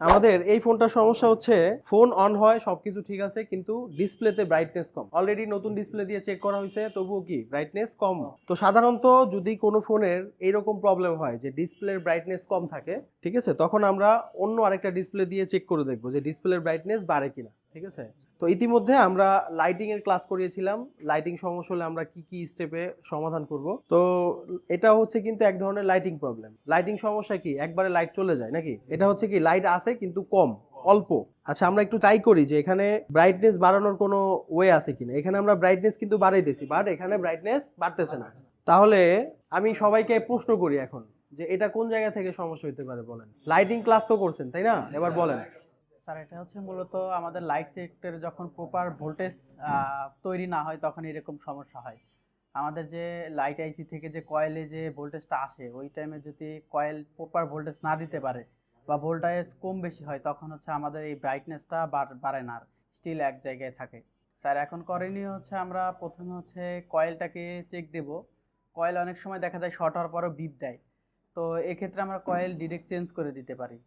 আমাদের এই ফোনটার সমস্যা হচ্ছে ফোন অন হয় সবকিছু ঠিক আছে কিন্তু ডিসপ্লেতে ব্রাইটনেস কম। অলরেডি নতুন ডিসপ্লে দিয়ে চেক করা হয়েছে তবুও কি ব্রাইটনেস কম? তো সাধারণত যদি কোনো ফোনের এইরকম প্রবলেম হয় যে ডিসপ্লের ব্রাইটনেস কম থাকে ঠিক আছে তখন আমরা অন্য আরেকটা ডিসপ্লে দিয়ে চেক করে দেখব যে ডিসপ্লের ব্রাইটনেস বাড়ে কিনা। ঠিক আছে? তো ইতিমধ্যে আমরা লাইটিং এর ক্লাস করিয়েছিলাম। লাইটিং সমস্যা হলে আমরা কি কি স্টেপে সমাধান করব? তো এটা হচ্ছে কিন্তু এক ধরনের লাইটিং প্রবলেম লাইটিং সমস্যা কি? একবারে লাইট চলে যায় নাকি? এটা হচ্ছে কি? লাইট আছে কিন্তু কম, অল্প। আচ্ছা আমরা একটু ট্রাই করি যে এখানে ব্রাইটনেস বাড়ানোর কোনো ওয়ে আছে কিনা। এখানে আমরা ব্রাইটনেস কিন্তু বাড়াইতেছি বাট এখানে ব্রাইটনেস বাড়তেছে না। তাহলে আমি সবাইকে প্রশ্ন করি এখন যে এটা কোন জায়গা থেকে সমস্যা হতে পারে বলেন? লাইটিং ক্লাস তো করছেন, তাই না? এবার বলেন। স্যার, এটা হচ্ছে মূলত আমাদের লাইট সেক্টরে যখন প্রপার ভোল্টেজ তৈরি না হয় তখন এরকম সমস্যা হয়। আমাদের যে লাইট আইসি থেকে যে কয়েলে যে ভোল্টেজটা আসে, ওই টাইমে যদি কয়েল প্রপার ভোল্টেজ না দিতে পারে বা ভোল্টেজ কম বেশি হয়, তখন হচ্ছে আমাদের এই ব্রাইটনেসটা বাড়ে না স্টিল এক জায়গায় থাকে। স্যার, এখন করণীয় হচ্ছে আমরা প্রথমে হচ্ছে কয়েলটাকে চেক দেব। কয়েল অনেক সময় দেখা যায় শর্ট হওয়ার পরও বিপ দেয়। তো এক্ষেত্রে আমরা কয়েল ডিরেক্ট চেঞ্জ করে দিতে পারি।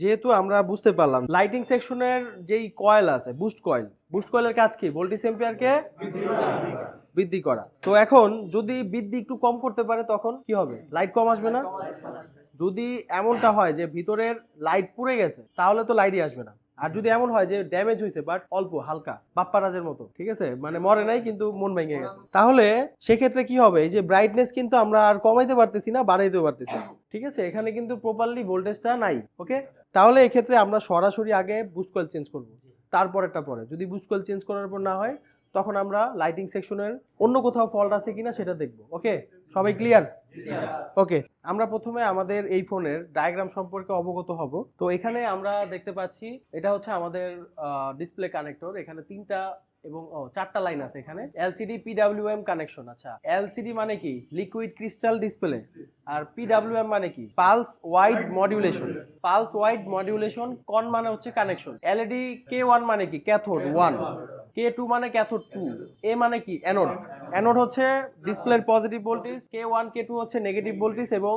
যেহেতু আমরা বুঝতে পারলাম লাইটিং সেকশনের যেই কয়েল আছে বুস্ট কয়েল বুস্ট কয়েলের কাজ কি? ভোল্টেজ এম্পিয়ারকে বৃদ্ধি করা। তো এখন যদি বৃদ্ধি একটু কম করতে পারে তখন কি হবে? লাইট কম আসবে না? যদি এমনটা হয় যে ভিতরের লাইট পুড়ে গেছে, তাহলে তো লাইটই আসবে না। আর যদি এমন হয় যে ড্যামেজ হয়েছে বাট অল্প, হালকা, বাপ্পারাজের মতো, ঠিক আছে? মানে মরে নাই, কিন্তু মন ভেঙে গেছে। তাহলে সেক্ষেত্রে কি হবে? এই যে ব্রাইটনেস কিন্তু আমরা আর কমাইতে পারতেছি না, বাড়াইতেও পারতেছি না। ঠিক আছে? এখানে কিন্তু প্রপারলি ভোল্টেজটা নাই ওকে তাহলে এক্ষেত্রে আমরা সরাসরি আগে বুস্ট কয়েল চেঞ্জ করব। তারপরেরটা পরে। যদি বুস্ট কয়েল চেঞ্জ করার পর না হয় তখন আমরা লাইটিং সেকশনের অন্য কোথাও ফল্ট আছে কিনা সেটা দেখব ওকে সবাই ক্লিয়ার ওকে আমরা প্রথমে আমাদের এই ফোনের ডায়াগ্রাম সম্পর্কে অবগত হব। তো এখানে আমরা দেখতে পাচ্ছি, এটা হচ্ছে আমাদের ডিসপ্লে কানেক্টর এখানে তিনটা এবং, ও, চারটা লাইন আছে এখানে। এলসিডি পিডাব্লিউএম কানেকশন আচ্ছা। এলসিডি মানে কি? লিকুইড ক্রিস্টাল ডিসপ্লে আর পিডাব্লিউএম মানে কি? Pulse wide modulation pulse wide modulation con মানে হচ্ছে কানেকশন এলইডি কে ওয়ান মানে কি? ক্যাথোড ওয়ান কে টু মানে ক্যাথোড টু এ মানে কি? অ্যানোড অ্যানোড হচ্ছে ডিসপ্লের positive voltage K one K two হচ্ছে নেগেটিভ ভোল্টেজ এবং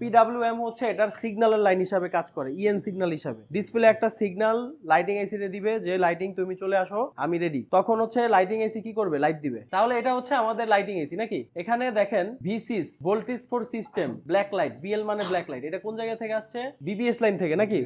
পিডাব্লিউ এম হচ্ছে এটার সিগন্যালের লাইন হিসাবে কাজ করে ইএন সিগন্যাল হিসাবে। ডিসপ্লে একটা সিগন্যাল লাইটিং এসিতে দিবে, যে লাইটিং তুমি চলে আসো, আমি রেডি তখন হচ্ছে লাইটিং এসি কি করবে? লাইট দিবে। তাহলে এটা হচ্ছে আমাদের লাইটিং এসি নাকি? এখানে দেখেন ভিসিস voltage for system black light BL মানে ব্ল্যাক লাইট এটা কোন জায়গা থেকে আসছে? বিবিএস লাইন থেকে নাকি?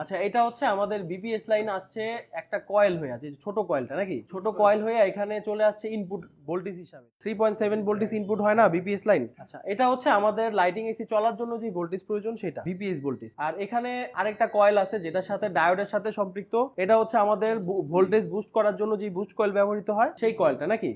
আচ্ছা এটা হচ্ছে আমাদের বিপিএস লাইন আসছে একটা কয়েল হয়ে আছে ছোট কয়েলটা নাকি? ছোট কয়েল হয়ে এখানে চলে আসছে ইনপুট ভোল্টেজ হিসাবে। Three point seven voltage input হয় না বিপিএস লাইন আচ্ছা এটা হচ্ছে আমাদের লাইটিং এসি চলার জন্য যে ভোল্টেজ প্রয়োজন সেটা। বিপিএস ভোল্টেজ আর এখানে আরেকটা কয়েল আছে যেটার সাথে ডায়োডের সাথে সম্পৃক্ত। এটা হচ্ছে আমাদের ভোল্টেজ বুস্ট করার জন্য যে বুস্ট কয়েল ব্যবহৃত হয় সেই কয়েলটা নাকি?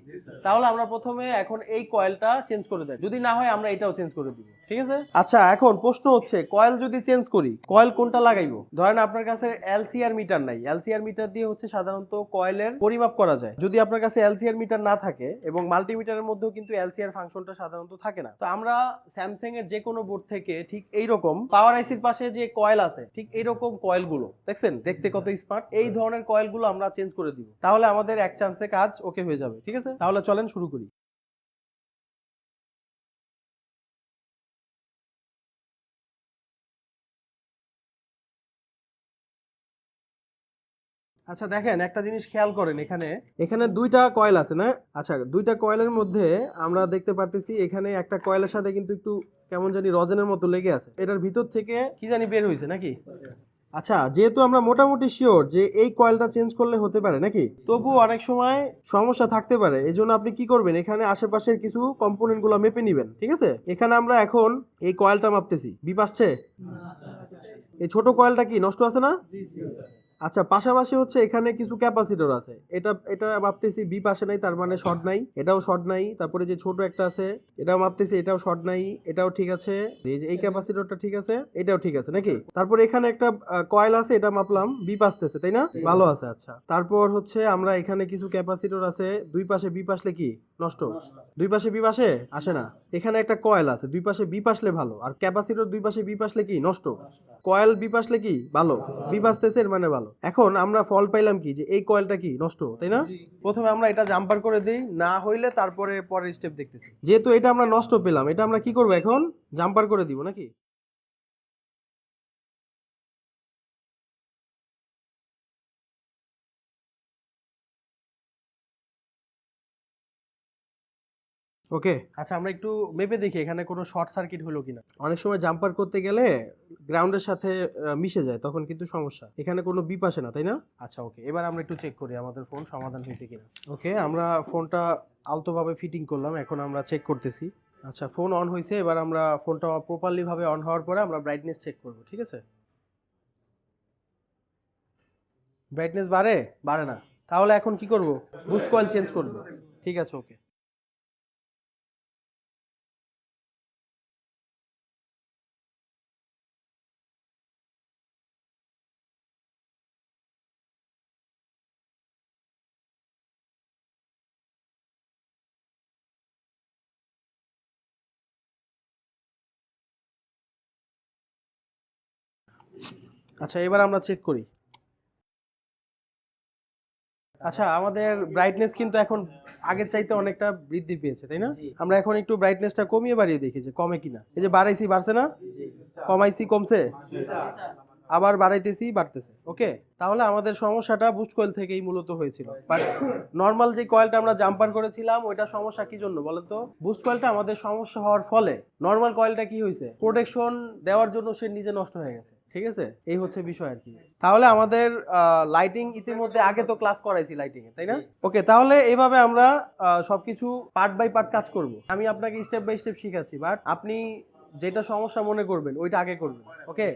তাহলে আমরা প্রথমে এখন এই কয়েলটা চেঞ্জ করে দেয় যদি না হয় আমরা এটাও চেঞ্জ করে দিব। ঠিক আছে? আচ্ছা এখন প্রশ্ন হচ্ছে কয়েল যদি চেঞ্জ করি কয়েল কোনটা লাগাইবো? ধরেন আপনার কাছে এলসিআর মিটার নাই। এলসিআর মিটার দিয়ে হচ্ছে সাধারণত কয়েলের পরিমাপ করা যায়। যদি আপনার কাছে এলসিআর মিটার না থাকে এবং মাল্টিমিটারের মধ্যেও কিন্তু এলসিআর ফাংশনটা সাধারণত থাকে না। তো আমরা স্যামসাং এর যে কোনো বোর্ড থেকে ঠিক এইরকম পাওয়ার আইসির পাশে যে কয়েল আছে, ঠিক এইরকম কয়েলগুলো দেখছেন? দেখতে কত স্মার্ট এই ধরনের কয়েলগুলো আমরা চেঞ্জ করে দিব। তাহলে আমাদের এক চান্সে কাজ ওকে হয়ে যাবে। ঠিক আছে? তাহলে চলেন শুরু করি। আচ্ছা দেখেন, একটা জিনিস খেয়াল করেন এখানে। এখানে দুইটা কয়েল আছে, না? আচ্ছা দুইটা কয়েলের মধ্যে আমরা দেখতে পারতেছি, এখানে একটা কয়েলের সাথে কিন্তু একটু কেমন জানি রজনের মতো লেগে আছে। এটার ভিতর থেকে কি জানি বের হয়েছে নাকি? আচ্ছা যেহেতু আমরা মোটামুটি শিওর যে এই কয়েলটা চেঞ্জ করলে হতে পারে নাকি? তবু অনেক সময় সমস্যা থাকতে পারে। এই জন্য আপনি কি করবেন? এখানে আশেপাশের কিছু কম্পোনেন্টগুলো মেপে নিবেন, ঠিক আছে? এখানে আমরা এখন এই কয়েলটা মাপতেছি। বিপ আসছে এই ছোট কয়েলটা কি নষ্ট আছে না? আচ্ছা পাশাপাশি হচ্ছে এখানে কিছু ক্যাপাসিটর আছে। এটা এটা ভাবতেছি বি পাশে নাই তার মানে শর্ট নাই। এটাও শর্ট নাই তারপরে যে ছোট একটা আছে এটাও মাপতেছি এটাও শর্ট নাই এটাও ঠিক আছে। এই যে এই ক্যাপাসিটরটা ঠিক আছে এটাও ঠিক আছে নাকি? তারপর এখানে একটা কয়েল আছে এটা মাপলাম বি আসতেছে তাই না? ভালো আছে আচ্ছা। তারপর হচ্ছে আমরা এখানে কিছু ক্যাপাসিটর আছে দুই পাশে বি পাশলে কি? নষ্ট। দুই পাশে বি পাশে আসে না। এখানে একটা কয়েল আছে দুই পাশে বি পাশলে ভালো। আর ক্যাপাসিটর দুই পাশে বি পাশলে কি? নষ্ট। কয়েল বি পাশলে কি? ভালো। বি পাশতেছে এর মানে ভালো। এখন আমরা ফল পাইলাম কি? যে এই কয়েলটা কি? নষ্ট তাই না? প্রথমে আমরা এটা জাম্পার করে দিই না হইলে তারপরে পরের স্টেপ দেখতেছি। যেহেতু এটা আমরা নষ্ট পেলাম এটা আমরা কি করব এখন? জাম্পার করে দিব নাকি? ওকে। আচ্ছা আমরা একটু মেপে দেখি এখানে কোনো শর্ট সার্কিট হলো কিনা। অনেক সময় জাম্পার করতে গেলে গ্রাউন্ডের সাথে মিশে যায় তখন কিন্তু সমস্যা। এখানে কোনো বিপ আসে না তাই না? আচ্ছা ওকে। এবার আমরা একটু চেক করি আমাদের ফোন সমাধান হয়েছে কিনা। ওকে আমরা ফোনটা আলতোভাবে ফিটিং করলাম এখন আমরা চেক করতেছি। আচ্ছা ফোন অন হয়েছে এবার আমরা ফোনটা প্রপারলিভাবে অন হওয়ার পরে আমরা ব্রাইটনেস চেক করব ঠিক আছে? ব্রাইটনেস বাড়ে? বাড়ে না। তাহলে এখন কি করব? বুস্ট কয়েল চেঞ্জ করব। ঠিক আছে ওকে। আচ্ছা এবার আমরা চেক করি। আচ্ছা আমাদের ব্রাইটনেস কিন্তু এখন আগের চাইতে অনেকটা বৃদ্ধি পেয়েছে তাই না? আমরা এখন একটু ব্রাইটনেসটা কমিয়ে বাড়িয়ে দেখেছি যে কমে কিনা। এই যে বাড়াইছি বাড়ছে না? কমাইছি কমছে? আবার বাড়াইতেছি বাড়তেছে। ওকে তাহলে আমাদের সমস্যাটা বুস্ট কয়েল থেকেই মূলত হয়েছিল। বাট নর্মাল যে কয়েলটা আমরা জাম্পার করেছিলাম ওইটা সমস্যা কি জন্য বলেন তো? বুস্ট কয়েলটা আমাদের সমস্যা হওয়ার ফলে নর্মাল কয়েলটা কি হয়েছে? প্রোটেকশন দেওয়ার জন্য সে নিজে নষ্ট হয়ে গেছে। ঠিক আছে? এই হচ্ছে বিষয় আর কি। তাহলে আমাদের লাইটিং ইতিমধ্যে আগে তো ক্লাস করাইছি লাইটিং এ তাই না? ওকে তাহলে এইভাবে আমরা সবকিছু পার্ট বাই পার্ট কাজ করব। আমি আপনাকে স্টেপ বাই স্টেপ শিখাচ্ছি বাট আপনি যেটা সমস্যা মনে করবেন ওইটা আগে করবেন। ওকে